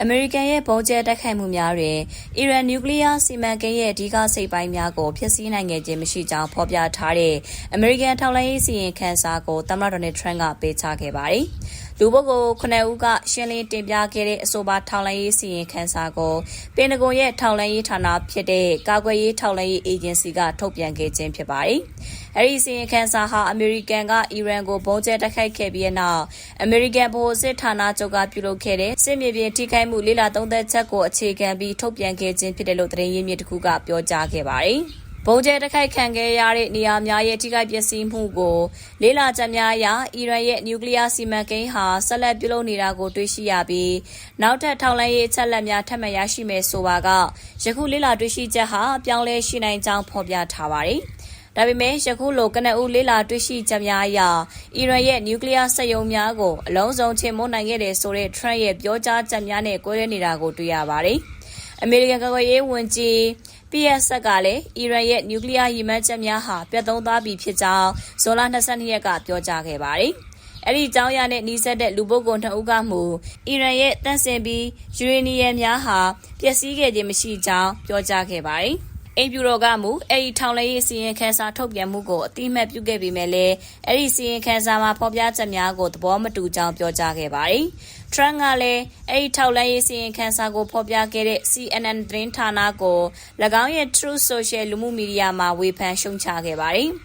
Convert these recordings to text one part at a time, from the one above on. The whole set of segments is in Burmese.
အမေရိကန်ရဲ့ပုံကျဲတိုက်ခိုက်မှုများတွင် အီရန်နျူကလ িয়ার စီမံကိန်းရဲ့ အဓိကစိတ်ပိုင်းများကို ဖျက်ဆီးနိုင်ခဲ့ခြင်း မရှိကြောင်း ဖော်ပြထားတဲ့ အမေရိကန် ထောက်လှမ်းရေးစီရင်ခန်းစာကို သမ္မတဒေါ်နယ်ထရန့်ကပေးချခဲ့ပါတယ်။ လူပုဂ္ဂိုလ်9ဦးကရှင်းလင်းတင်ပြခဲ့တဲ့အဆိုပါထောက်လှမ်းရေးစီရင်ခန်းစာကိုပင်တဂွန်ရဲ့ထောက်လှမ်းရေးဌာနဖြစ်တဲ့ကာကွယ်ရေးထောက်လှမ်းရေးအေဂျင်စီကထုတ်ပြန်ခဲ့ခြင်းဖြစ်ပါတယ်။အဲဒီစီရင်ခန်းစာဟာအမေရိကန်ကအီရန်ကိုပုံကျဲတိုက်ခိုက်ခဲ့ပြီးနောက်အမေရိကန်ဗဟိုစစ်ဌာနချုပ်ကပြုလုပ်ခဲ့တဲ့စစ်မြေပြင်ထိခိုက်မှုလေးလာသုံးသက်ချက်ကိုအခြေခံပြီးထုတ်ပြန်ခဲ့ခြင်းဖြစ်တယ်လို့သတင်းရင်းမြစ်တစ်ခုကပြောကြားခဲ့ပါတယ်။ ဘုံကျဲတိုက်ခိုက်ခံခဲ့ရတဲ့နေရာများရဲ့ထိခိုက်ပျက်စီးမှုကိုလေးလာချက်များအရအီရန်ရဲ့နျူကလ িয়ার စီမံကိန်းဟာဆက်လက်ပြုလုပ်နေတာကိုတွေ့ရှိရပြီးနောက်ထပ်ထောက်လှမ်းရေးအချက်အလက်များထပ်မံရရှိမယ်ဆိုပါကယခုလေးလာတွေ့ရှိချက်ဟာပြောင်းလဲရှိနိုင်ကြောင်းဖော်ပြထားပါတယ်။ဒါပေမဲ့ယခုလိုကနအူလေးလာတွေ့ရှိချက်များအရအီရန်ရဲ့နျူကလ িয়ার စက်ရုံများကိုအလုံးစုံချေမှုန်းနိုင်ခဲ့တယ်ဆိုတဲ့ Trump ရဲ့ပြောကြားချက်များနဲ့ကွဲလွဲနေတာကိုတွေ့ရပါတယ်။အမေရိကန်ကာကွယ်ရေးဝန်ကြီး PS ကလည်းအီရန်ရဲ့နျူကလ িয়ার ရည်မှန်းချက်များဟာပြတ်သုံးသွားပြီဖြစ်ကြောင်းဇွန်လ22ရက်ကပြောကြားခဲ့ပါတယ်။အဲ့ဒီအကြောင်းအရာနဲ့နှီးစပ်တဲ့လူပုဂ္ဂိုလ်နှစ်ဦးကမှအီရန်ရဲ့တန့်စင်ပြီးယူရေနီယံများဟာပျက်စီးခဲ့ခြင်းမရှိကြောင်းပြောကြားခဲ့ပါတယ်။ အိမ်ပြူတော်ကမူအဲ့ဒီထောင်လဲရေးစီရင်ခန်းစာထုတ်ပြန်မှုကိုအတိမတ်ပြုခဲ့ပေမဲ့လည်းအဲ့ဒီစီရင်ခန်းစာမှာဖော်ပြချက်များကိုသဘောမတူကြောင်းပြောကြားခဲ့ပါတယ်။ Trump ကလည်းအဲ့ဒီထောက်လဲရေးစီရင်ခန်းစာကိုဖော်ပြခဲ့တဲ့ CNN သတင်းဌာနကို၎င်းရဲ့ Truth Social လူမှုမီဒီယာမှာဝေဖန်ရှုံချခဲ့ပါတယ်။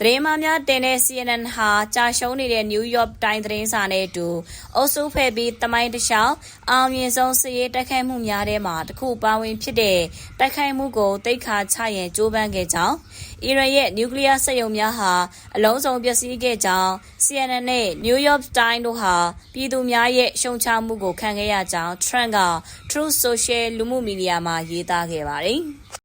သတင်းမှများတင်တဲ့ CNN ဟာကြာရှုံးနေတဲ့ New York Times သတင်းစာနဲ့အတူအုပ်စုဖဲ့ပြီးတမိုင်းတခြားအောင်မြင်ဆုံးစည်ရေးတိုက်ခိုက်မှုများထဲမှာတစ်ခုပါဝင်ဖြစ်တဲ့တိုက်ခိုက်မှုကိုတိတ်ခါချရင်ကြိုးပမ်းခဲ့ကြောင်းအီရန်ရဲ့နျူကလ িয়ার စက်ရုံများဟာအလုံးစုံပျက်စီးခဲ့ကြောင်း CNN နဲ့ New York Times တို့ဟာပြည်သူများရဲ့ရှုံချမှုကိုခံခဲ့ရကြောင်း Trump က Truth Social လူမှုမီဒီယာမှာရေးသားခဲ့ပါတယ်။